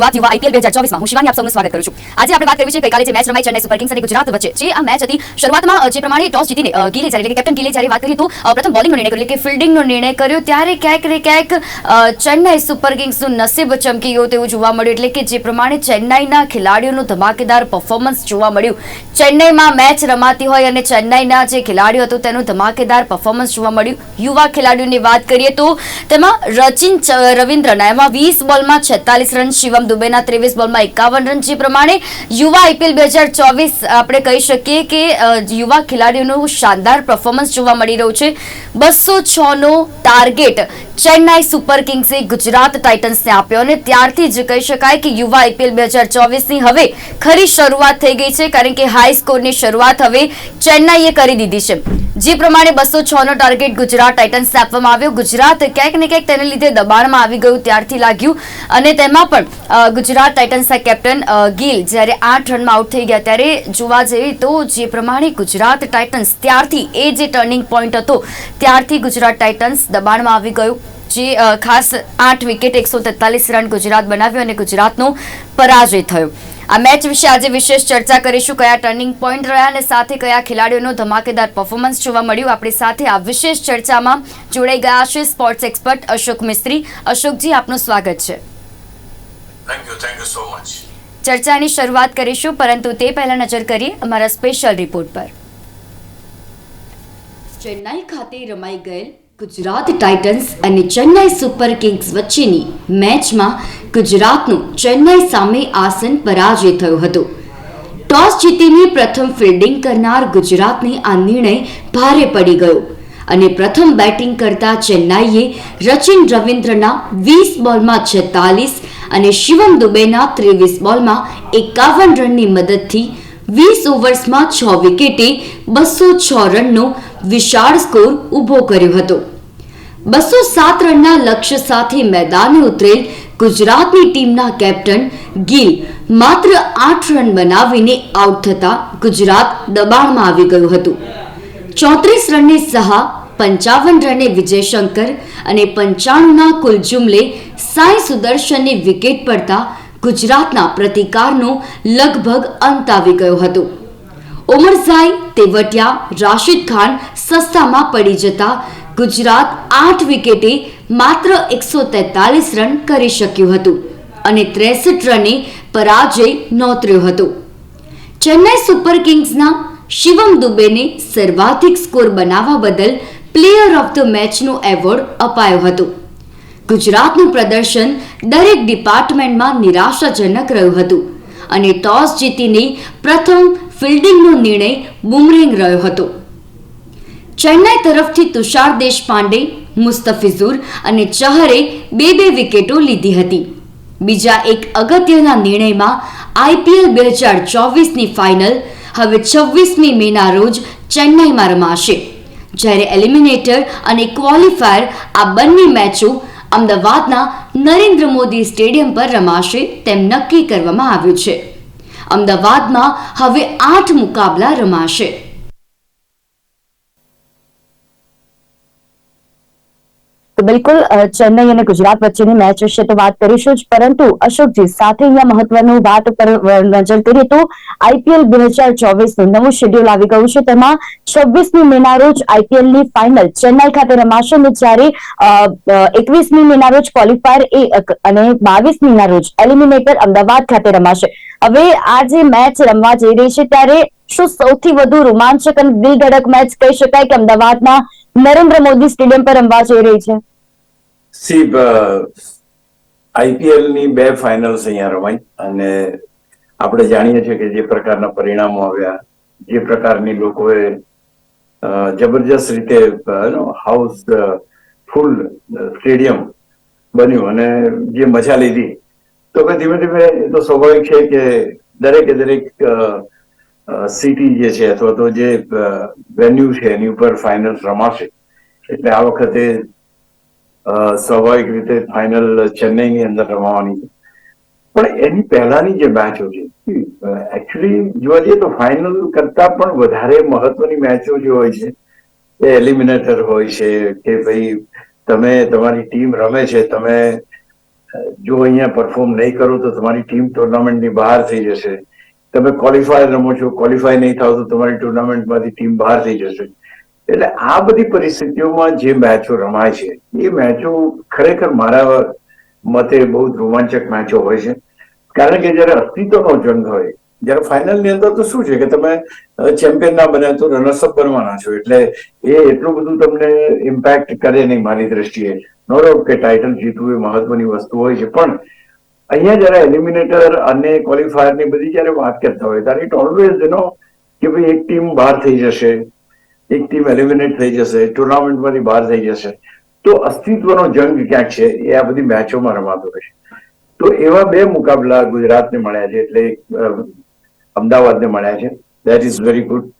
રજૂઆત યુવા આઈપીએલ બે હજાર ચોવીસમાં. હું શિવાની આપ સૌનું સ્વાગત કરું છું. આજે આપણે વાત કરવી છે ગઈકાલે જે મેચ રમાઈ ચેન્નાઈ સુપર કિંગ્સ અને ગુજરાત વચ્ચે, જે આ મેચ હતી, શરૂઆતમાં જે પ્રમાણે ટોસ જીતીને ગીલે જ્યારે કેપ્ટન ગીલે જ્યારે વાત કરી તો પ્રથમ બોલિંગનો નિર્ણય કર્યો કે ફિલ્ડિંગનો નિર્ણય કર્યો, ત્યારે ક્યાંક ને ક્યાંક ચેન્નાઈ સુપર કિંગ્સનું નસીબ ચમકી ગયું તેવું જોવા મળ્યું, એટલે કે જે પ્રમાણે ચેન્નાઈના ખેલાડીઓનું ધમાકેદાર પરફોર્મન્સ જોવા મળ્યું. ચેન્નાઈમાં મેચ રમાતી હોય અને ચેન્નાઈના જે ખેલાડીઓ હતું, તેનું ધમાકેદાર પરફોર્મન્સ જોવા મળ્યું. યુવા ખેલાડીઓની વાત કરીએ તો, તેમાં રચિન રવિન્દ્રના, એમાં વીસ બોલમાં છેતાલીસ રન શિવમ દુબેના ત્રેવીસ બોલમાં એકાવન રન જે પ્રમાણે યુવા આઈપીએલ બે ચોવીસ આપણે કહી શકીએ કે યુવા ખેલાડીઓનું શાનદાર પરફોર્મન્સ જોવા મળી રહ્યું છે. બસો છ નો ટાર્ગેટ ચેન્નાઈ સુપર કિંગ્સે ગુજરાત ટાઇટન્સને આપ્યો અને ત્યારથી જ કહી શકાય કે યુવા આઈપીએલ બે હજાર ચોવીસની હવે ખરી શરૂઆત થઈ ગઈ છે, કારણ કે હાઈ સ્કોરની શરૂઆત હવે ચેન્નાઈએ કરી દીધી છે. જે પ્રમાણે બસો છ નો ટાર્ગેટ ગુજરાત ટાઇટન્સને આપવામાં આવ્યો. ગુજરાત ક્યાંક ને ક્યાંક તેને લીધે દબાણમાં આવી ગયું, ત્યારથી લાગ્યું અને તેમાં પણ ગુજરાત ટાઇટન્સના કેપ્ટન ગિલ જ્યારે આઠ રનમાં આઉટ થઈ ગયા ત્યારે જોવા જઈએ તો જે પ્રમાણે ગુજરાત ટાઇટન્સ ત્યારથી એ જે ટર્નિંગ પોઈન્ટ હતો, ત્યારથી ગુજરાત ટાઇટન્સ દબાણમાં આવી ગયું. જે ખાસ આઠ વિકેટ, એકસો તેતાલીસ રન ગુજરાત બનાવ્યો અને ગુજરાતનો પરાજય થયો. આ મેચ વિશે આજે વિશેષ ચર્ચા કરીશું. કયા ટર્નિંગ પોઈન્ટ રહ્યા અને સાથે કયા ખેલાડીઓનો ધમાકેદાર પરફોર્મન્સ જોવા મળ્યું. આપણી સાથે આ વિશેષ ચર્ચામાં જોડાઈ ગયા છે સ્પોર્ટ્સ એક્સપર્ટ અશોક મિસ્ત્રી. અશોકજી, આપનું સ્વાગત છે. Thank you thank you so much ચર્ચાની શરૂઆત કરીશું પરંતુ તે પહેલા નજર કરીએ અમારા સ્પેશિયલ રિપોર્ટ પર. ચેન્નાઈ ખાતે રમાઈ ગયેલ ગુજરાત ટાઇટન્સ અને ચેન્નાઈ સુપર કિંગ્સ વચ્ચેની મેચમાં ગુજરાતનું ચેન્નાઈ સામે આસન પરાજય થયો હતો. ટોસ જીતીને પ્રથમ ફિલ્ડિંગ કરનાર ગુજરાતને આ નિર્ણય ભારે પડી ગયો. અને પ્રથમ બેટિંગ કરતા ચેન્નાઈએ રચિન રવિન્દ્રના વીસ બોલમાં છેતાલીસ અને શિવમ દુબેના ત્રેવીસ બોલમાં એકાવન રનની મદદથી વીસ ઓવર્સમાં છ વિકેટે બસો છ રનનો વિશાળ સ્કોર ઊભો કર્યો હતો. બસો સાત રનના લક્ષ્ય સાથે મેદાને ઉતરેલ ગુજરાતની ટીમના કેપ્ટન ગિલ માત્ર આઠ રન બનાવીને આઉટ થતા ગુજરાત દબાણમાં આવી ગયું હતું. ચોત્રીસ રને સહા, પંચાવન રને વિજય શંકર અને પંચાણુંના કુલ જુમલે સાઈ સુદર્શનની વિકેટ પડતા ગુજરાતના પ્રતિકારનો લગભગ અંત આવી ગયો હતો. ઉમરઝાઈ તેવટિયા, રાશિદ ખાન સસ્તામાં પડી જતા ગુજરાત આઠ વિકેટે માત્ર એકસો તેતાલીસ રન કરી શક્યું હતું અને ત્રેસઠ રને પરાજય નોતર્યો હતો. ચેન્નાઈ સુપર કિંગ્સના શિવમ દુબેને સર્વાધિક સ્કોર બનાવવા બદલ પ્લેયર ઓફ ધ મેચનો એવોર્ડ અપાયો હતો. ગુજરાતનું પ્રદર્શન દરેક ડિપાર્ટમેન્ટમાં નિરાશાજનક રહ્યું હતું અને ટોસ જીતીને પ્રથમ ફિલ્ડિંગનો નિર્ણય બુમરેંગ રહ્યો હતો. ચેન્નાઈ તરફથી તુષાર દેશપાંડે, મુસ્તફિઝુર અને ચહરે બે બે વિકેટો લીધી હતી. બીજા એક અગત્યના નિર્ણયમાં આઈપીએલ બે હજાર ચોવીસની ફાઇનલ હવે છવ્વીસમી મેના રોજ ચેન્નાઈમાં રમાશે. જ્યારે એલિમિનેટર અને ક્વોલિફાયર આ બંને મેચો અમદાવાદના નરેન્દ્ર મોદી સ્ટેડિયમ પર રમાશે તેમ નક્કી કરવામાં આવ્યું છે. અમદાવાદમાં હવે આઠ મુકાબલા રમાશે. તો બિલકુલ ચેન્નઈ અને ગુજરાત વચ્ચેની મેચ વિશે તો વાત કરીશું જ. પરંતુ અશોકજી, સાથે અહીંયા મહત્વનું વાત પર નજર કરીએ તો આઈપીએલ બે હજાર ચોવીસનું નવું શેડ્યુલ આવી ગયું છે. તેમાં છવ્વીસમી મેના રોજ આઈપીએલની ફાઇનલ ચેન્નાઈ ખાતે રમાશે અને જ્યારે એકવીસમી મેના રોજ ક્વોલિફાયર એ અને બાવીસમી ના રોજ એલિમિનેટર અમદાવાદ ખાતે રમાશે. હવે આ જે મેચ રમવા જઈ રહી છે ત્યારે શું સૌથી વધુ રોમાંચક અને દિલધડક મેચ કહી શકાય કે અમદાવાદના નરેન્દ્ર મોદી સ્ટેડિયમ પર રમવા જઈ રહી છે? સી આઈપીએલની બે ફાઇનલ્સ અહીંયા રમાઈ અને આપણે જાણીએ છીએ કે જે પ્રકારના પરિણામો આવ્યા, જે પ્રકારની લોકોએ જબરજસ્ત રીતે હાઉસ ફૂલ સ્ટેડિયમ બન્યું અને જે મજા લીધી. તો ધીમે ધીમે એ તો સ્વાભાવિક છે કે દરેકે દરેક સિટી જે છે, અથવા તો જે વેન્યુ છે, એની ઉપર ફાઇનલ રમાશે. એટલે આ વખતે સ્વાભાવિક રીતે ફાઇનલ ચેન્નઈની અંદર રમાવાની છે. પણ એની પહેલાની જે મેચો છે એકચ્યુઅલી જોવા જઈએ તો ફાઇનલ કરતા પણ વધારે મહત્વની મેચો જે હોય છે, એ એલિમિનેટર હોય છે, કે ભાઈ તમે, તમારી ટીમ રમે છે, તમે જો અહીંયા પરફોર્મ નહીં કરો તો તમારી ટીમ ટુર્નામેન્ટની બહાર થઈ જશે. તમે ક્વોલિફાયર રમો છો ક્વોલિફાય નહીં થાવ તો તમારી ટુર્નામેન્ટમાંથી ટીમ બહાર થઈ જશે. એટલે આ બધી પરિસ્થિતિઓમાં જે મેચો રમાય છે, એ મેચો ખરેખર મારા મતે બહુ રોમાંચક મેચો હોય છે. કારણ કે જ્યારે અસ્તિત્વનો જંગ હોય, જ્યારે ફાઇનલની અંદર તો શું છે કે તમે ચેમ્પિયન ના બન્યા તો રનર્સઅપ બનવાના છો. એટલે એ એટલું બધું તમને ઇમ્પેક્ટ કરે નહીં મારી દ્રષ્ટિએ. નો કે ટાઇટલ જીતવું એ મહત્વની વસ્તુ હોય છે. પણ અહીંયા જયારે એલિમિનેટર અને ક્વોલિફાયરની બધી જયારે વાત કરતા હોય, ત્યારે ઇટ ઓલવેઝ યુ કે ભાઈ એક ટીમ બહાર થઈ જશે, એક ટીમ એલિમિનેટ થઈ જશે ટુર્નામેન્ટમાંથી બહાર થઈ જશે. તો અસ્તિત્વનો જંગ ક્યાંક છે, એ આ બધી મેચોમાં રમાતો હોય છે. તો એવા બે મુકાબલા ગુજરાતને મળ્યા છે, એટલે અમદાવાદને મળ્યા છે. That is very good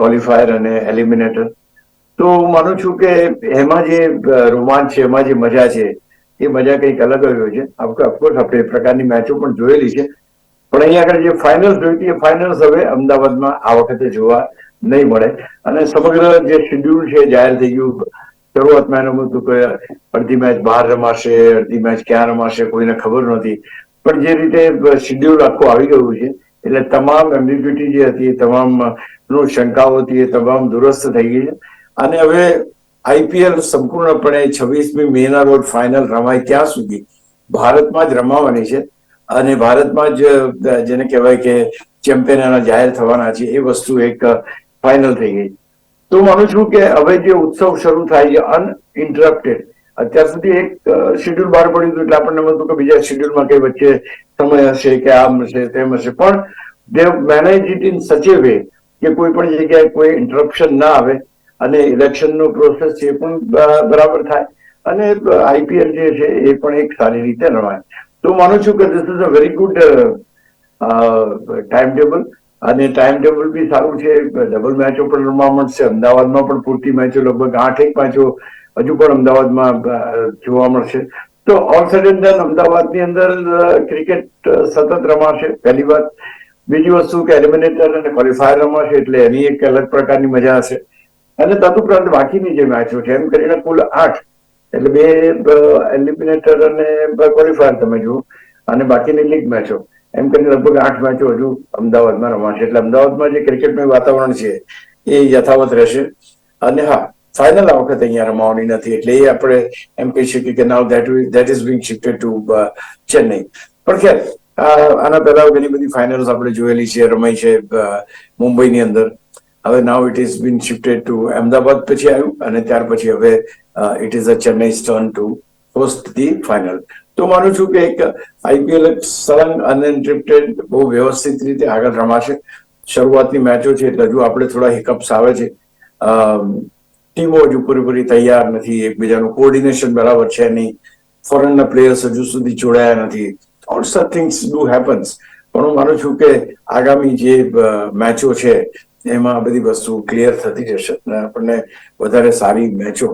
qualifier અને એલિમિનેટર તો હું માનું છું કે એમાં જે રોમાંચ છે, એમાં જે મજા છે એ મજા કંઈક અલગ જ હોય છે. ઓફકોર્સ આપણે એ પ્રકારની મેચો પણ જોયેલી છે. પણ અહીંયા આગળ જે ફાઇનલ્સ જોઈ હતી, એ ફાઇનલ્સ હવે અમદાવાદમાં આ વખતે જોવા નહીં મળે. અને સમગ્ર જે શેડ્યુલ છે જાહેર થઈ ગયું. શરૂઆતમાં એનું હતું કે અડધી મેચ બહાર રમાશે, અડધી મેચ ક્યાં રમાશે, કોઈને ખબર નથી પણ જે રીતે શેડ્યુલ આખું આવી ગયું છે, એટલે તમામ એમ્બિગ્યુટી જે હતી તમામનું શંકાઓ હતી, એ તમામ દુરસ્ત થઈ ગઈ છે. અને હવે આઈપીએલ સંપૂર્ણપણે છવ્વીસમી મે ના રોજ ફાઇનલ રમાય ત્યાં સુધી ભારતમાં જ રમાવાની છે. અને ભારતમાં જ જેને કહેવાય કે ચેમ્પિયન એના જાહેર થવાના છે, એ વસ્તુ એક ફાઇનલ થઈ ગઈ. તો માનું છું કે હવે જે ઉત્સવ શરૂ થાય છે અનઇન્ટરપ્ટેડ અત્યાર સુધી એક શેડ્યુલ બહાર પડ્યું હતું, એટલે આપણને હતું કે બીજા શેડ્યુલમાં કઈ વચ્ચે સમય હશે કે આમ હશે, તેમ હશે. પણ દે manage it in such A way કે કોઈ પણ જગ્યાએ કોઈ ઇન્ટરપ્શન ના આવે અને ઇલેક્શનનો પ્રોસેસ એ પણ બરાબર થાય. અને આઈપીએલ જે છે એ પણ એક સારી રીતે રમાય. તો માનું છું કે this is a very good time table અને ટાઈમ ટેબલ બી સારું છે. ડબલ મેચો પણ રમવા મળશે. અમદાવાદમાં પણ પૂરતી મેચો લગભગ આઠ એક મેચો હજુ પણ અમદાવાદમાં જોવા મળશે. તો ઓલ સડન ધન અમદાવાદની અંદર ક્રિકેટ સતત રમાશે. પહેલી વાત, બીજી વસ્તુ કે એલિમિનેટર અને ક્વોલિફાયર રમાશે એટલે એની એક અલગ પ્રકારની મજા હશે. અને તદુપરાંત બાકીની જે મેચો છે, એમ કરીને કુલ આઠ, એટલે બે એલિમિનેટર અને ક્વોલિફાયર તમે જુઓ, અને બાકીની લીગ મેચો. એમ કરીને લગભગ આઠ મેચો હજુ અમદાવાદમાં રમાશે. એટલે અમદાવાદમાં જે ક્રિકેટનું વાતાવરણ છે, એ યથાવત રહેશે. અને હા ફાઇનલ આ વખતે અહીંયા રમાવાની નથી, એટલે એ આપણે એમ કહી શકીએ કે now that that is being shifted to Chennai. પણ ખેર આના પહેલા ઘણી બધી ફાઇનલ્સ આપણે જોયેલી છે, રમાઈ છે મુંબઈની અંદર. હવે now it is been shifted to Ahmedabad પછી આવ્યું અને ત્યાર પછી હવે it is a Chennai turn to host the final તો માનું છું કે એક આઈપીએલ સળંગ અનએન્ટ્રિપ્ટેડ બહુ વ્યવસ્થિત રીતે આગળ રમાશે. શરૂઆતની મેચો છે એટલે હજુ આપણે થોડા હિકઅપ્સ આવે છે. ટીમો હજુ પૂરેપૂરી તૈયાર નથી, એકબીજાનું કોર્ડિનેશન બરાબર છે નહીં. ફોરેનના પ્લેયર્સ હજુ સુધી જોડાયા નથી. ઓલ્સ થિંગ્સ ડુ હેપન્સ પણ હું માનું છું કે આગામી જે મેચો છે એમાં આ બધી વસ્તુ ક્લિયર થતી જશે અને આપણને વધારે સારી મેચો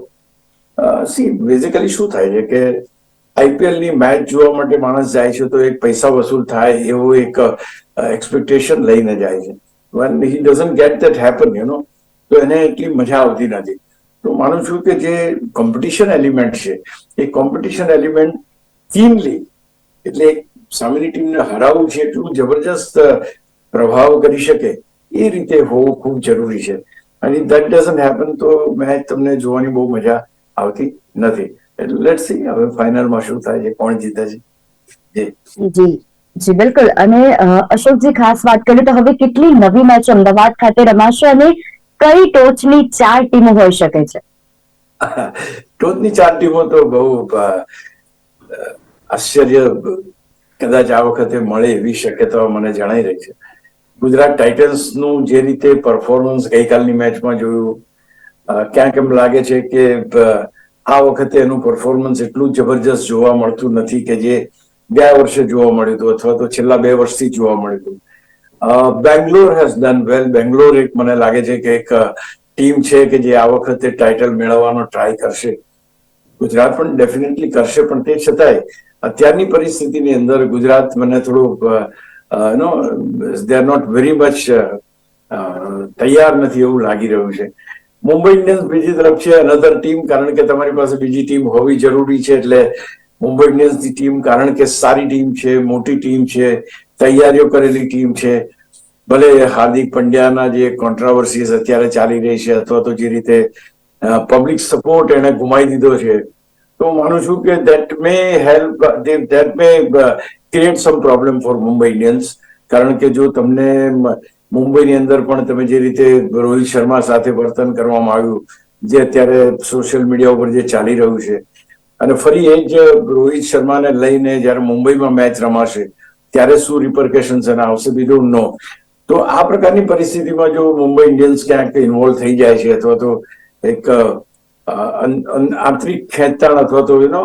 સી બેઝિકલી શું થાય છે કે આઈપીએલની મેચ જોવા માટે માણસ જાય છે તો એક પૈસા વસૂલ થાય એવું એક એક્સપેક્ટેશન લઈને જાય છે. When he doesn't get that happen you know તો એને એટલી મજા આવતી નથી. તો માનું છું કે જે કોમ્પિટિશન એલિમેન્ટ છે, એ કોમ્પિટિશન એલિમેન્ટ ટીમલી એટલે સામેની ટીમને હરાવવું છે એટલું જબરજસ્ત પ્રભાવ કરી શકે. એ રીતે હોવું ખૂબ જરૂરી છે. અને દેટ ડઝન્ટ હેપન તો મેચ તમને જોવાની બહુ મજા આવતી નથી. એટલે લેટ સી હવે ફાઇનલમાં શું થાય છે કોણ જીતે છે? જી. જી. બિલકુલ. અને અશોકજી ખાસ વાત કરીએ તો હવે કેટલી નવી મેચ અમદાવાદ ખાતે રમાશે અને કઈ ટોચની ચાર ટીમો હોઈ શકે છે? ટોચની ચાર ટીમો તો બહુ આશ્ચર્ય કદાચ આ વખતે મળે એવી શક્યતાઓ મને જણાઈ રહી છે. ગુજરાત ટાઇટન્સનું જે રીતે પરફોર્મન્સ ગઈકાલની મેચમાં જોયું ક્યાંક એમ લાગે છે કે આ વખતે એનું પરફોર્મન્સ એટલું જબરજસ્ત જોવા મળતું નથી કે જે ગયા વર્ષે જોવા મળ્યું હતું અથવા તો છેલ્લા બે વર્ષથી જોવા મળ્યું હતું. Bangalore has done well Bangalore એક મને લાગે છે કે એક ટીમ છે કે જે આ વખતે ટાઇટલ મેળવવાનો ટ્રાય કરશે. ગુજરાત પણ ડેફિનેટલી કરશે, પણ તે છતાંય અત્યારની પરિસ્થિતિની અંદર ગુજરાત મને થોડું no they are not very much તૈયાર નથી એવું લાગી રહ્યું છે. મુંબઈ ઇન્ડિયન્સ બીજી તરફ છે અનધર ટીમ કારણ કે તમારી પાસે બીજી ટીમ હોવી જરૂરી છે, એટલે મુંબઈ ઇન્ડિયન્સની ટીમ કારણ કે સારી ટીમ છે, મોટી ટીમ છે, તૈયારીઓ કરેલી ટીમ છે. ભલે હાર્દિક પંડ્યાના જે કોન્ટ્રાવર્સીસ અત્યારે ચાલી રહી છે, અથવા તો જે રીતે પબ્લિક સપોર્ટ એને ગુમાવી દીધો છે. તો હું માનું છું કે that may help that may create some problem for Mumbai Indians કારણ કે જો તમને મુંબઈની અંદર પણ તમે જે રીતે રોહિત શર્મા સાથે વર્તન કરવામાં આવ્યું જે અત્યારે સોશિયલ મીડિયા ઉપર જે ચાલી રહ્યું છે અને ફરી એ જ રોહિત શર્માને લઈને જ્યારે મુંબઈમાં મેચ રમાશે ત્યારે શું રિપરકેશન્સ એના આવશે બીજું નો તો આ પ્રકારની પરિસ્થિતિમાં જો મુંબઈ ઇન્ડિયન્સ ક્યાંક ઇન્વોલ્વ થઈ જાય છે અથવા તો એક આંતરિક ખેંચાણ અથવા તો યુ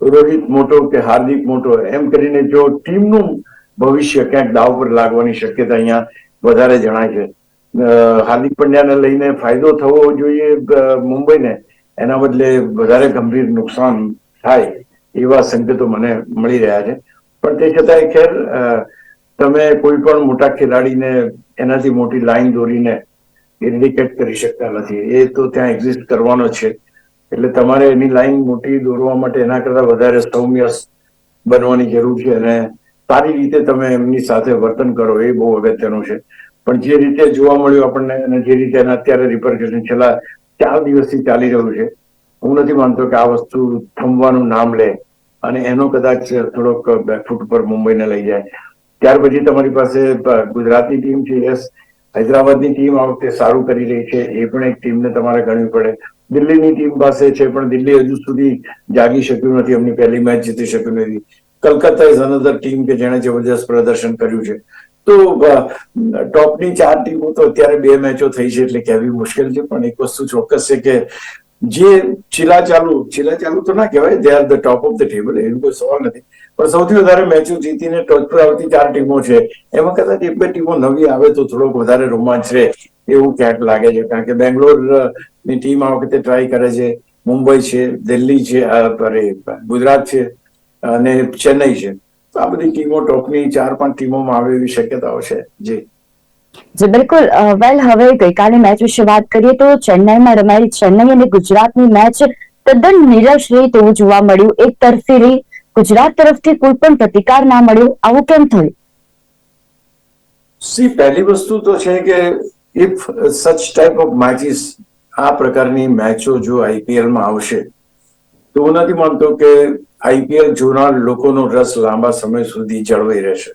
રોહિત મોટો કે હાર્દિક મોટો, એમ કરીને જો ટીમનું ભવિષ્ય ક્યાંક દાવ પર લાગવાની શક્યતા અહીંયા વધારે જણાય છે. હાર્દિક પંડ્યાને લઈને ફાયદો થવો જોઈએ મુંબઈને, એના બદલે વધારે ગંભીર નુકસાન થાય એવા સંકેતો મને મળી રહ્યા છે. પણ તે છતાંય ખેર તમે કોઈ પણ મોટા ખેલાડીને એનાથી મોટી લાઈન દોરીને ઇન્ડિકેટ કરી શકતા નથી. એ તો ત્યાં એક્ઝિસ્ટ કરવાનો છે. એટલે તમારે એની લાઈન મોટી દોરવા માટે એના કરતા વધારે સૌમ્ય બનવાની જરૂર છે અને સારી રીતે તમે એમની સાથે વર્તન કરો, એ બહુ અગત્યનું છે. પણ જે રીતે જોવા મળ્યું આપણને અને જે રીતે અત્યારે રિપરકેશન છેલ્લા ચાર દિવસથી ચાલી રહ્યું છે, હું નથી માનતો કે આ વસ્તુ થમવાનું નામ લે અને એનો કદાચ થોડોક બેકફૂટ પર મુંબઈને લઈ જાય. ત્યાર પછી તમારી પાસે ગુજરાતની ટીમ છે યસ હૈદરાબાદની ટીમ આ વખતે સારું કરી રહી છે, એ પણ એક ટીમને તમારે ગણવી પડે. દિલ્હીની ટીમ પાસે છે, પણ દિલ્હી હજુ સુધી જાગી શક્યું નથી. એમની પહેલી મેચ જીતી શક્યું નથી. કલકત્તા ઇઝ અનધર ટીમ કે જેણે જબરજસ્ત પ્રદર્શન કર્યું છે. તો ટોપની ચાર ટીમો તો અત્યારે બે મેચો થઈ છે, એટલે કહેવી મુશ્કેલ છે, પણ એક વસ્તુ ચોક્કસ છે કે જે ચીલા ચાલુ ચીલા ચાલુ તો ના કહેવાય they are the top of the table એનો કોઈ સવાલ નથી. પણ સૌથી વધારે મેચો જીતીને ટોચ પર આવતી ચાર ટીમો છે. એમાં કદાચ એક બે ટીમો નવી આવે તો થોડોક વધારે રોમાંચ રહે, એવું ક્યાંક લાગે છે. કારણ કે બેંગ્લોરની ટીમ આ વખતે ટ્રાય કરે છે. મુંબઈ છે, દિલ્હી છે અરે, ગુજરાત છે, અને ચેન્નઈ છે. તો આ બધી ટીમો ટોપની ચાર પાંચ ટીમોમાં આવે એવી શક્યતાઓ છે. જી. જી, બિલકુલ વેલ હવે ગઈકાલની મેચ વિશે વાત કરીએ તો ચેન્નાઈમાં રમાયેલી ચેન્નાઈ અને ગુજરાતની મેચ તદ્દન નિરાશ રહી તેવું જોવા મળ્યું. એક તરફી રહી ગુજરાત તરફથી કોઈ પણ પ્રતિકાર ના મળ્યો. આવું કેમ થયું? સી પહેલી વસ્તુ તો છે કે ઇફ સચ ટાઈપ ઓફ મેચિસ આ પ્રકારની મેચો જો આઈપીએલમાં આવશે, તો હું નથી માનતો કે આઈપીએલ જોનાર લોકોનો રસ લાંબા સમય સુધી જળવાઈ રહેશે.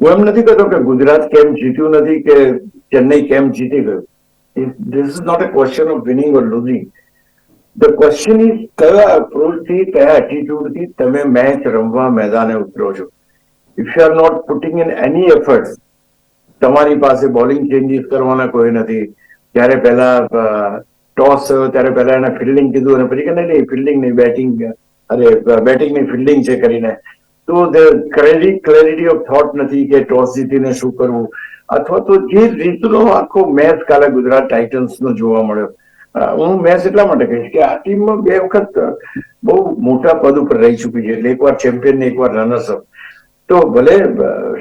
હું એમ નથી કહેતો કે ગુજરાત કેમ જીત્યું નથી કે ચેન્નઈ કેમ જીતી ગયું. This is not a question of winning or losing the question is કયા અપ્રોચથી કયા એટીટ્યુડથી તમે મેચ રમવા મેદાને ઉતરો છો? If you are not putting in any effort તમારી પાસે બોલિંગ ચેન્જીસ કરવાના કોઈ નથી. ત્યારે પહેલા ટોસ થયો ત્યારે પહેલા એને ફિલ્ડિંગ કીધું અને પછી કે નહીં ફિલ્ડિંગ નહીં બેટિંગ અરે બેટિંગની ફિલ્ડિંગ છે કરીને. તો ક્રેડિટ ક્લેરિટી ઓફ થોટ નથી કે ટોસ જીતીને શું કરવું? અથવા તો જે રીતનો આખો મેચ કાલે ગુજરાત ટાઇટન્સનો જોવા મળ્યો. હું મેચ એટલા માટે કહીશ કે આ ટીમમાં બે વખત બહુ મોટા પદ ઉપર રહી ચૂકી છે. એટલે એકવાર ચેમ્પિયન ને એકવાર રનર્સ અપ તો ભલે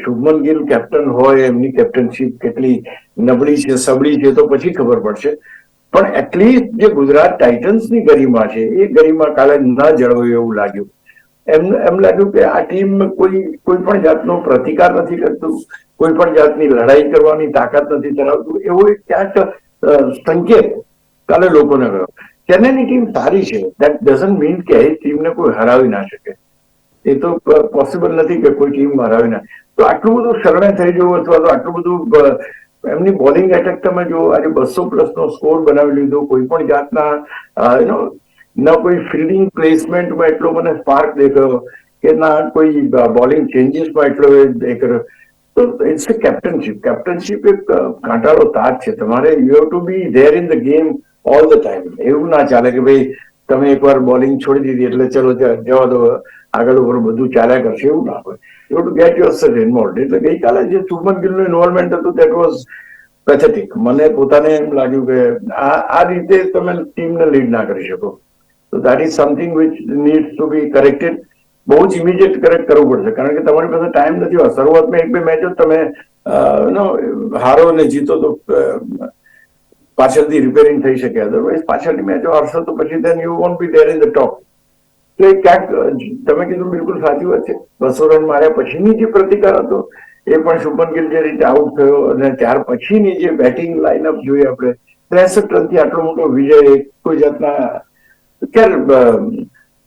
શુભમન ગિલ કેપ્ટન હોય, એમની કેપ્ટનશીપ કેટલી નબળી છે, સબળી છે, તો પછી ખબર પડશે. પણ એટલીસ્ટ જે ગુજરાત ટાઇટન્સની ગરિમા છે, એ ગરિમા કાલે ન જળવાયું એવું લાગ્યું. એમ એમ લાગ્યું કે આ ટીમ કોઈ કોઈ પણ જાતનો પ્રતિકાર નથી કરતું, કોઈ પણ જાતની લડાઈ કરવાની તાકાત નથી ધરાવતું. એવો એક ક્યાંક સંકેત કાલે લોકોને ગયો ચેન્નઈની ટીમ સારી છે. દેટ ડઝન્ટ મીન કે ટીમને કોઈ હરાવી ના શકે. એ તો પોસિબલ નથી કે કોઈ ટીમ હરાવી ના. તો આટલું બધું શરણે થઈ જવું અથવા તો આટલું બધું એમની બોલિંગ એટેક તમે જો આજે બસો પ્લસ નો સ્કોર બનાવી લીધો, કોઈ પણ જાતના યુ નો કોઈ ફિલ્ડિંગ પ્લેસમેન્ટમાં એટલો મને સ્પાર્ક દેખાયો કે ના કોઈ બોલિંગ ચેન્જીસમાં એટલો એ કર્યો તો ઇટ્સ અ કેપ્ટનશીપ કેપ્ટનશીપ એક કાંટાળો તાજ છે. તમારે you have to be there in the game all the time એવું ના ચાલે કે ભાઈ, તમે એકવાર બોલિંગ છોડી દીધી એટલે ચલો જવા દો, આગળ ઉપર બધું ચાલ્યા કરશે, એવું ના હોય. You to get yourself involve એટલે ગઈકાલે જે શુભમન ગિલનું ઇન્વોલ્વમેન્ટ હતું દેટ વોઝ પેથેટિક મને પોતાને એમ લાગ્યું કે આ આ રીતે તમે ટીમને લીડ ના કરી શકો. તો that is something which needs to be corrected બહુ જ ઇમિડિયેટ કરેક્ટ કરવું પડશે. કારણ કે તમારી પાસે ટાઈમ નથી હોતો. શરૂઆતમાં એક બે મેચો તમે નો, હારો અને જીતો તો પાછળથી રિપેરિંગ થઈ શકે. અધરવાઇઝ પાછળની મેચો હારશો તો પછી then you won't be there in the top તો એ ક્યાંક તમે કીધું બિલકુલ સાચી વાત છે. બસો રન માર્યા પછીની જે પ્રતિકાર હતો, એ પણ શુભન ગિલ જે રીતે આઉટ થયો અને ત્યાર પછીની જે બેટિંગ લાઇનઅપ જોઈએ આપણે, ત્રેસઠ રનથી આટલો મોટો વિજય કોઈ જાતના ક્યારે અ,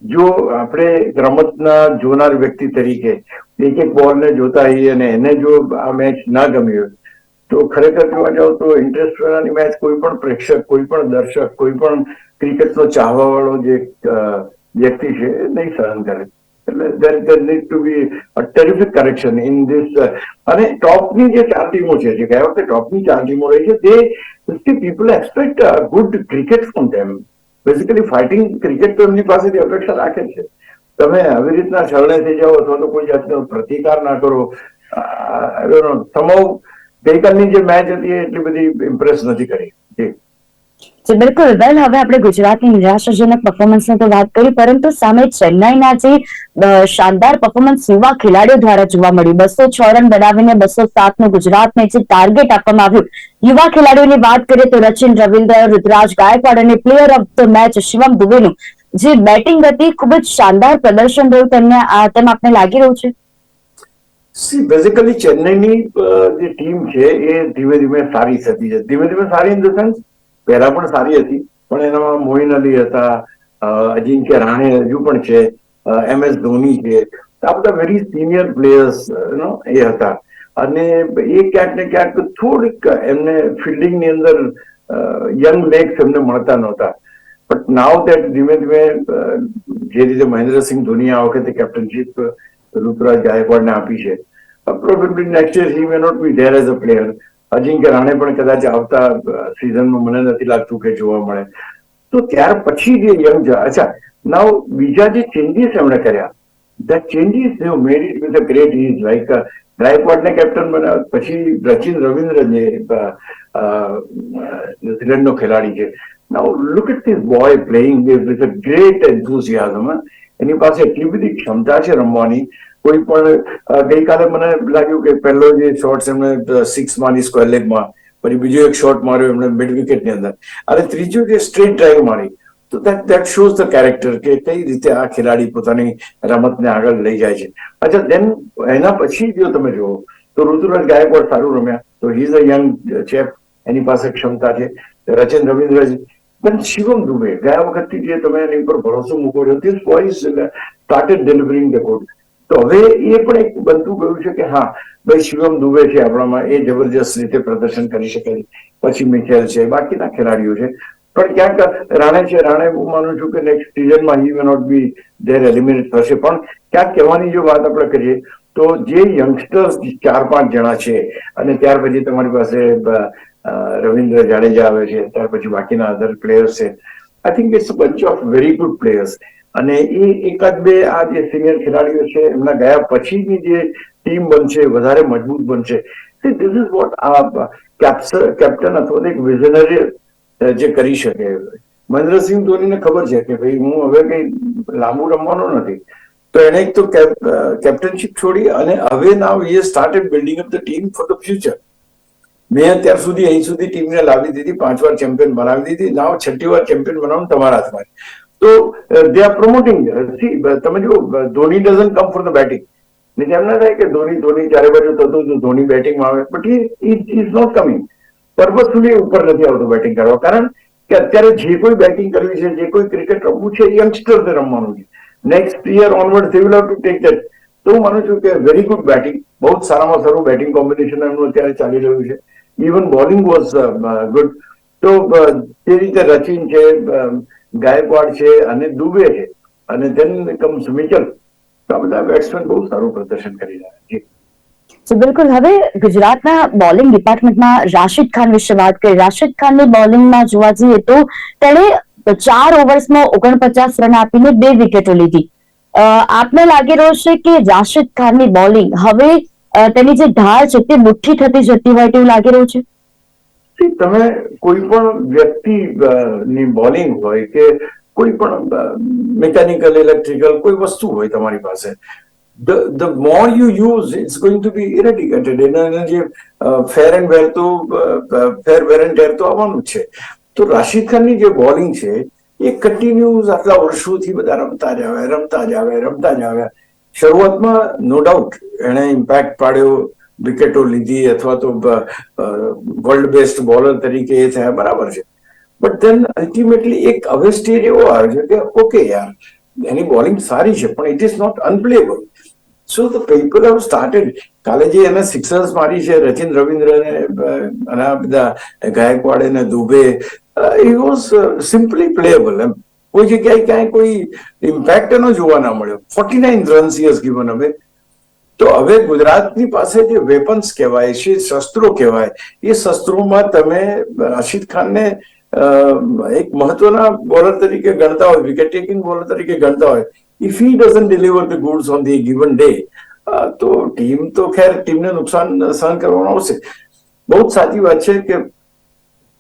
જો આપણે રમતના જોનાર વ્યક્તિ તરીકે એક એક બોલને જોતા હોઈએ અને એને જો આ મેચ ના ગમી હોય તો ખરેખર જોવા જાવ તો ઇન્ટરેસ્ટ વાળાની મેચ કોઈ પણ પ્રેક્ષક કોઈ પણ દર્શક કોઈ પણ ક્રિકેટનો ચાહવા વાળો જે વ્યક્તિ છે એ નહીં સહન કરે. એટલે there there need to be a terrific correction in uh, અને ટોપની જે ચાર ટીમો છે જે ગયા વખતે ટોપની ચાર ટીમો રહી છે તે people expect good cricket from them basically fighting cricket તો પાસેથી અપેક્ષા રાખે છે. તમે આવી રીતના શરણે થઈ જાઓ અથવા તો કોઈ જાતનો પ્રતિકાર ના કરો તમામ ગઈકાલની જે મેચ હતી એટલી બધી ઇમ્પ્રેસ નથી કરી. જી. જી બિલકુલ વેલ હવે આપણે ગુજરાતની નિરાશાજનક પરફોર્મન્સની તો વાત કરી, પરંતુ સામે ચેન્નાઈના જે શાનદાર પરફોર્મન્સ યુવા ખેલાડીઓ દ્વારા જોવા મળ્યું. બસો છ રન બનાવીને બસો સાતનું ગુજરાતને જે ટાર્ગેટ આપવામાં આવ્યું. યુવા ખેલાડીઓની વાત કરીએ તો રચિન રવિન્દ્ર, રુદ્રાજ ગાયકવાડ અને player of the match Shivam દુબેનું. જે બેટિંગ હતી ખૂબ જ શાનદાર પ્રદર્શન રહ્યું તેમને તેમ આપને લાગી રહ્યું છે? સી બેઝિકલી ચેન્નઈની જે ટીમ છે એ ધીમે ધીમે સારી થતી છે ધીમે ધીમે સારી ઇન ધ સેન્સ પહેલા પણ સારી હતી, પણ એનામાં મોઇન અલી હતા અજિંક્ય રાણે હજુ પણ છે એમ એસ ધોની છે આ બધા વેરી સિનિયર પ્લેયર્સ નો, એ હતા. અને એ ક્યાંક ને ક્યાંક થોડીક એમને ફિલ્ડિંગની અંદર યંગ લેગ્સ એમને મળતા નહોતા. બટ નાવ દેટ ધીમે ધીમે જે રીતે મહેન્દ્રસિંહ ધોની આ વખતે કેપ્ટનશીપ ઋતુરાજ ગાયકવાડને આપી છે probably next year he may not be there as a player Ajinkya Rahane પણ કદાચ આવતા સિઝનમાં મને નથી લાગતું કે જોવા મળે. તો ત્યાર પછી જે યંગ અચ્છા નાવ બીજા જે ચેન્જીસ એમણે કર્યા the changes they've made it with a great is like ગાયકવાડને captain બનાવ્યો, પછી રચિન રવિન્દ્ર જે ન્યુઝીલેન્ડનો ખેલાડી છે. Now look at this boy playing with a great enthusiasm એની પાસે એટલી બધી ક્ષમતા છે રમવાની કોઈ પણ ગઈકાલે મને લાગ્યું કે પહેલો જે શોર્ટ એમણે સિક્સ મારી સ્ક્વેર લેગમાં પછી બીજો એક શોટ માર્યો એમણે મિડ વિકેટની અંદર. અને ત્રીજો જે સ્ટ્રેટ ડ્રાઈવ મારી, તો that that shows the character કે કઈ રીતે આ ખેલાડી પોતાની રમતને આગળ લઈ જાય છે. અચ્છા દેન એના પછી જો તમે જુઓ, તો ઋતુરાજ ગાયકવાડ સારું રમ્યા. તો હી ઇઝ અ યંગ ચેપ એની પાસે ક્ષમતા છે. રચન રવિન્દ્રજી, પણ શિવમ દુબે, ગયા વખતથી જે તમે એની ઉપર ભરોસો મૂકો છો this boys started delivering the good તો હવે એ પણ એક બનતું ગયું છે કે હા, ભાઈ શિવમ દુબે છે, આપણામાં એ જબરજસ્ત રીતે પ્રદર્શન કરી શકે છે. પછી મિચેલ છે, બાકીના ખેલાડીઓ છે. પણ ક્યાંક રાણે છે, રાણે હું માનું છું કે નેક્સ્ટ સિઝનમાં he may not be there eliminate થશે. પણ ક્યાંક કહેવાની જો વાત આપણે કરીએ, તો જે યંગસ્ટર્સ ચાર પાંચ જણા છે, અને ત્યાર પછી તમારી પાસે રવિન્દ્ર જાડેજા આવે છે, ત્યાર પછી બાકીના અધર પ્લેયર્સ છે. I think it's bunch of very good players અને એ એકાદ બે આ જે સિનિયર ખેલાડીઓ છે, એમના ગયા પછીની જે ટીમ બનશે, વધારે મજબૂત બનશે. ધીસ ઇઝ વોટ આ કેપ્ટન અથવા એક વિઝનરી જે કરી શકે. મહેન્દ્રસિંહ ધોનીને ખબર છે કે ભાઈ, હું હવે કઈ લાંબુ રમવાનો નથી. તો એને એક તો કેપ્ટનશીપ છોડી અને હવે now he started building up the team for the future મેં અત્યાર સુધી અહીં સુધી ટીમને લાવી દીધી, પાંચ વાર ચેમ્પિયન બનાવી દીધી નાવ છઠ્ઠી વાર ચેમ્પિયન બનાવવાનું તમારા હાથમાં છે. તો દે આર પ્રોમોટિંગ સી તમે જો Dhoni doesn't come for the batting ને એમ ના થાય કે ધોની ધોની ચારે બાજુ થતું હતું ધોની બેટિંગમાં આવે. But is not coming purposefully ઉપર નથી આવતું બેટિંગ કરવા. કારણ કે અત્યારે જે કોઈ બેટિંગ કરવી છે, જે કોઈ ક્રિકેટ રમવું છે યંગસ્ટર રમવાનું છે. Next year onward they will have to take that તો હું માનું છું કે વેરી ગુડ બેટિંગ બહુ સારામાં સારું બેટિંગ કોમ્બિનેશન એમનું અત્યારે ચાલી રહ્યું છે. ઇવન બોલિંગ વોઝ ગુડ તો જે રીતે રચિન છે ગાયકવાડ છે અને દુબે છે. અને દેન કમ્સ મિચલ આ બધા બેટ્સમેન બહુ સારું પ્રદર્શન કરી રહ્યા છે. બિલકુલ. હવે ગુજરાતના બોલિંગ ડિપાર્ટમેન્ટમાં રાશિદ ખાન વિશે વાત કરી રાશિદ ખાનની બોલિંગમાં જોવા જઈએ તો તેણે ચાર ઓવર્સમાં ઓગણપચાસ રન આપીને બે વિકેટો લીધી. આપને લાગી રહ્યો છે કે રાશિદ ખાનની બોલિંગ હવે તેની જે ઢાળ છે તે મુઠ્ઠી થતી જતી હોય તેવું લાગી રહ્યું છે? તમે કોઈ પણ વ્યક્તિ ની બોલિંગ હોય કે કોઈ પણ મિકેનિકલ ઇલેક્ટ્રિકલ કોઈ વસ્તુ હોય તમારી પાસે, the the you use it's it's to be eradicated એના જે ફેર એન્ડ વેર તો ફેર, વેર એન્ડ ટેર તો આવવાનું છે. તો રાશિદ ખાનની જે બોલિંગ છે, એ કન્ટિન્યુઝ આટલા વર્ષોથી બધા રમતા જ આવે, રમતા જ આવે, રમતા જ આવ્યા શરૂઆતમાં નો ડાઉટ એણે ઇમ્પેક્ટ પાડ્યો. વિકેટો લીધી અથવા તો વર્લ્ડ બેસ્ટ બોલર તરીકે એ થયા. બરાબર છે. બટ ધેન અલ્ટિમેટલી એક હવે સ્ટેજ એવો આવે છે કે, ઓકે યાર, એની બોલિંગ સારી છે, પણ it is not unplayable so the people have started કાલે જે એને સિક્સર્સ મારી છે, રચિન રવિન્દ્ર ને અને આ બધા ગાયકવાડ ને Dube he was simply playable એમ. કોઈ જગ્યાએ ક્યાંય કોઈ ઇમ્પેક્ટ એનો જોવા ના મળ્યો. Forty nine runs yes given હવે તો હવે ગુજરાતની પાસે જે વેપન્સ કહેવાય છે, શસ્ત્રો કહેવાય, એ શસ્ત્રોમાં તમે રાશિદ ખાનને એક મહત્વના બોલર તરીકે ગણતા હોય વિકેટ ટેકિંગ બોલર તરીકે ગણતા હોય if he doesn't deliver the goods on the given day તો ટીમ તો ખેર ટીમને નુકસાન સહન કરવાનું આવશે. બહુ જ સાચી વાત છે કે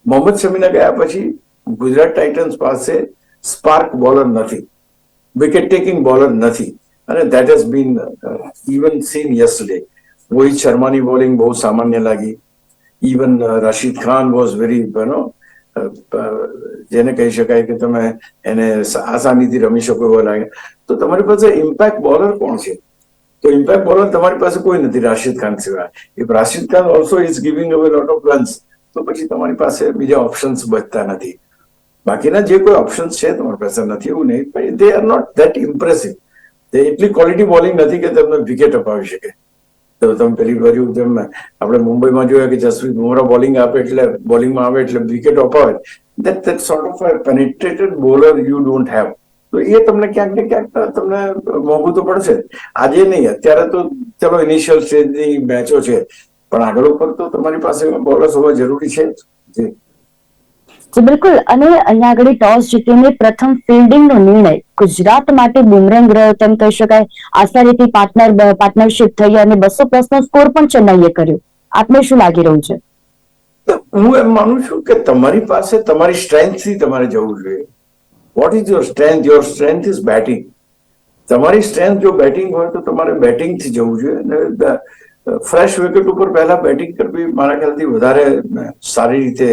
મોહમ્મદ શમીના ગયા પછી ગુજરાત ટાઇટન્સ પાસે સ્પાર્ક બોલર નથી વિકેટ ટેકિંગ બોલર નથી. અને that has been even seen yesterday Rohit શર્માની બોલિંગ બહુ સામાન્ય લાગી even Rashid Khan was very નો જેને કહી શકાય કે તમે એને આસાનીથી રમી શકો એવો લાગે તો તમારી પાસે ઇમ્પેક્ટ બોલર કોણ છે તો ઇમ્પેક્ટ બોલર તમારી પાસે કોઈ નથી રાશિદ ખાન સિવાય if Rashid Khan also is giving away lot of runs તો પછી તમારી પાસે બીજા ઓપ્શન્સ બચતા નથી બાકીના જે કોઈ ઓપ્શન્સ છે તમારી પાસે નથી એવું નહીં પણ they are not that impressive તે એટલી ક્વોલિટી બોલિંગ નથી કે તમને વિકેટ અપાવી શકે. તો તમે પેલી બાજુ જેમ આપણે મુંબઈમાં જોયા કે જસપ્રીત બુમરા બોલિંગ આપે એટલે બોલિંગમાં આવે એટલે વિકેટ અપાવે that that sort of penetrated bowler you don't have તો એ તમને ક્યાંક ને ક્યાંક તમને મોંઘું તો પડશે આજે નહીં, અત્યારે તો ચલો ઇનિશિયલ સ્ટેજની મેચો છે. પણ આગળ ઉપર તો તમારી પાસે બોલર્સ હોવા જરૂરી છે જ. બિલકુલ. અને અહીંયા આગળ ટોસ જીતીને પ્રથમ ફિલ્ડિંગનો નિર્ણય. ગુજરાત માટે બુમરેંગ રહ્યો તેમ કહી શકાય. આશા રીતે પાર્ટનર પાર્ટનરશિપ થઈ અને બસો પ્લસ નો સ્કોર પણ ચેન્નાઈએ કર્યો. આપને શું લાગી રહ્યું છે? હું એમ માનું છું કે તમારી પાસે તમારી સ્ટ્રેન્થથી તમારે જવું જોઈએ. What is your strength your strength is batting તમારી સ્ટ્રેન્થ જો બેટિંગ હોય તો તમારે બેટિંગથી જવું જોઈએ. અને ફ્રેશ વિકેટ ઉપર પહેલા બેટિંગ કરવી મારા ખ્યાલથી વધારે સારી રીતે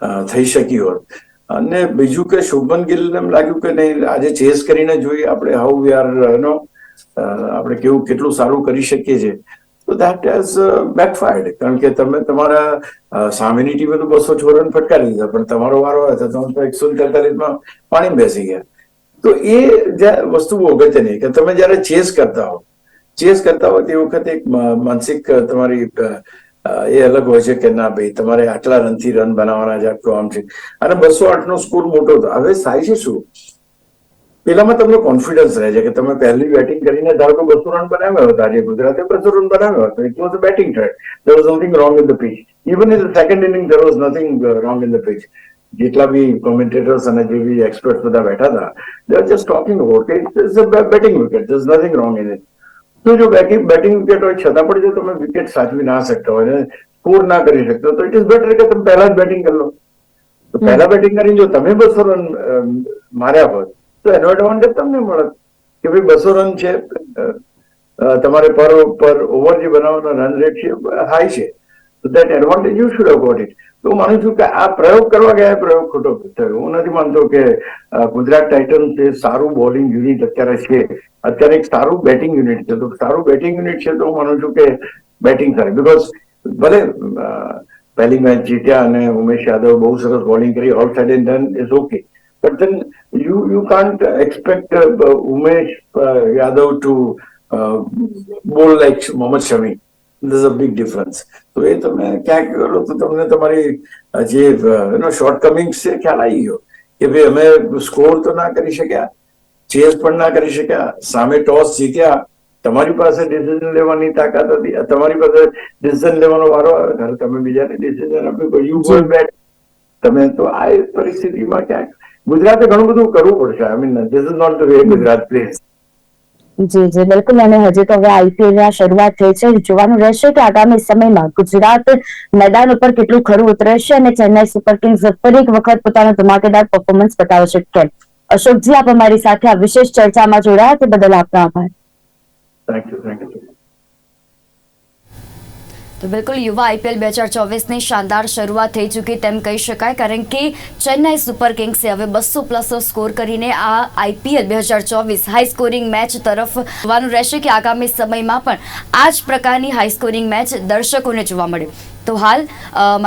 થઈ શકી હોત. અને બીજું કે શુભમન ગિલને એમ લાગ્યું કે નહીં, આજે ચેસ કરીને જોઈએ આપણે હાઉ વી આર નો આપણે કેવું, કેટલું સારું કરી શકીએ છીએ. તો દેટ હેઝ બેકફાયર્ડ કારણ કે તમે તમારા સામેની ટીમે તો બસો છ રન ફટકારી દીધા, પણ તમારો વારો હતો તમે તો એકસો તેતાલીસમાં પાણી બેસી ગયા. તો એ વસ્તુ બહુ અગત્યની કે તમે જયારે ચેસ કરતા હો ચેસ કરતા હોય તે વખતે એક માનસિક તમારી એ અલગ હોય છે કે ના ભાઈ, તમારે આટલા રનથી રન બનાવવાના છે, આટલું આમ છે. અને બસો આઠ નો સ્કોર મોટો હતો. હવે થાય છે શું? પેલામાં તમને કોન્ફિડન્સ રહે છે કે તમે પહેલી બેટિંગ કરીને ધારો કે બસો રન બનાવ્યા હતા આજે ગુજરાતે બસો રન બનાવ્યો હતો it was batting trade there was nothing wrong in the pitch even in the second inning there was nothing wrong in the pitch જેટલા બી કોમેન્ટેટર્સ અને જે બી એક્સપર્ટ બધા બેઠા હતા they are just talking about it is a batting wicket there is nothing wrong in it. તો જો batting batting wicket હોય છતાં પણ જો તમે વિકેટ સાચવી ના શકતા હોય ને સ્કોર ના કરી શકતા તો ઇટ ઇઝ બેટર કે તમે પહેલા જ બેટિંગ કરી લો. તો પહેલા બેટિંગ કરીને જો તમે બસો રન માર્યા હોત તો એનો એડવાન્ટેજ તમને મળત કે ભાઈ બસો રન છે તમારે પર પર ઓવર જે બનાવવાનો રન રેટ છે હાઈ છે. તો that advantage you should award it તો હું માનું છું કે આ પ્રયોગ કરવા ગયા પ્રયોગ ખોટો થયો. હું નથી માનતો કે ગુજરાત ટાઇટન્સ એ સારું બોલિંગ યુનિટ અત્યારે છે. અત્યારે એક સારું બેટિંગ યુનિટ છે. તો સારું બેટિંગ યુનિટ છે તો હું માનું છું કે બેટિંગ કરે. બીકોઝ ભલે પહેલી મેચ જીત્યા અને ઉમેશ યાદવ બહુ સરસ બોલિંગ કરી all side and then is okay but then you you can't expect Umesh Yadav to bowl like Mohammed Shami. There's a big difference તો એ તમે ક્યાંક કરો તો તમને તમારી જે એનો શોર્ટ કમિંગ્સ છે, ખ્યાલ આવી ગયો કે ભાઈ અમે સ્કોર તો ના કરી શક્યા ચેસ પણ ના કરી શક્યા, સામે ટોસ જીત્યા, તમારી પાસે ડિસિઝન લેવાની તાકાત હતી તમારી પાસે ડિસિઝન લેવાનો વારો આવે તમે બીજાને ડિસિઝન આપ્યું યુ ગોલ બેટ તમે તો આ પરિસ્થિતિમાં ક્યાંક ગુજરાતે ઘણું બધું કરવું પડશે. I mean this is not the way Gujarat plays જી જી, બિલકુલ. અને હજી તો હવે આઈપીએલની શરૂઆત થઈ છે. જોવાનું રહેશે કે આગામી સમયમાં ગુજરાત મેદાન ઉપર કેટલું ખરું ઉતરશે અને ચેન્નાઈ સુપર કિંગ્સ ફરી એક વખત પોતાનો ધમાકેદાર પરફોર્મન્સ બતાવશે કેમ? અશોકજી, આપ અમારી સાથે આ વિશેષ ચર્ચામાં જોડાયા તે બદલ આપનો આભાર. થેન્ક યુ થેન્ક યુ તો બિલકુલ, યુવા આઈપીએલ બે હજાર ચોવીસની શાનદાર શરૂઆત થઈ ચૂકી તેમ કહી શકાય, કારણ કે ચેન્નાઈ સુપર કિંગ્સે હવે બસો પ્લસ સ્કોર કરીને આ આઈપીએલ બે હજાર ચોવીસ હાઈ સ્કોરિંગ મેચ તરફ જોવાનું રહેશે કે આગામી સમયમાં પણ આ જ પ્રકારની હાઈ સ્કોરિંગ મેચ દર્શકોને જોવા મળે. તો હાલ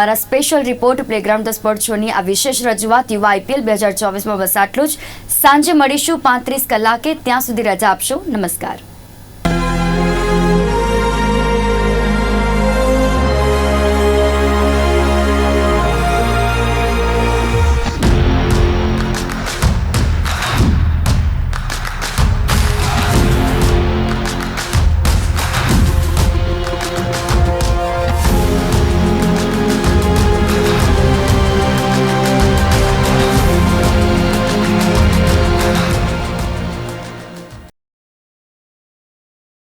મારા special report playground the sport શોની આ વિશેષ રજૂઆત યુવા આઈપીએલ બે હજાર ચોવીસમાં બસ આટલું જ. સાંજે મળીશું પાંત્રીસ કલાકે, ત્યાં સુધી રજા આપશો. નમસ્કાર.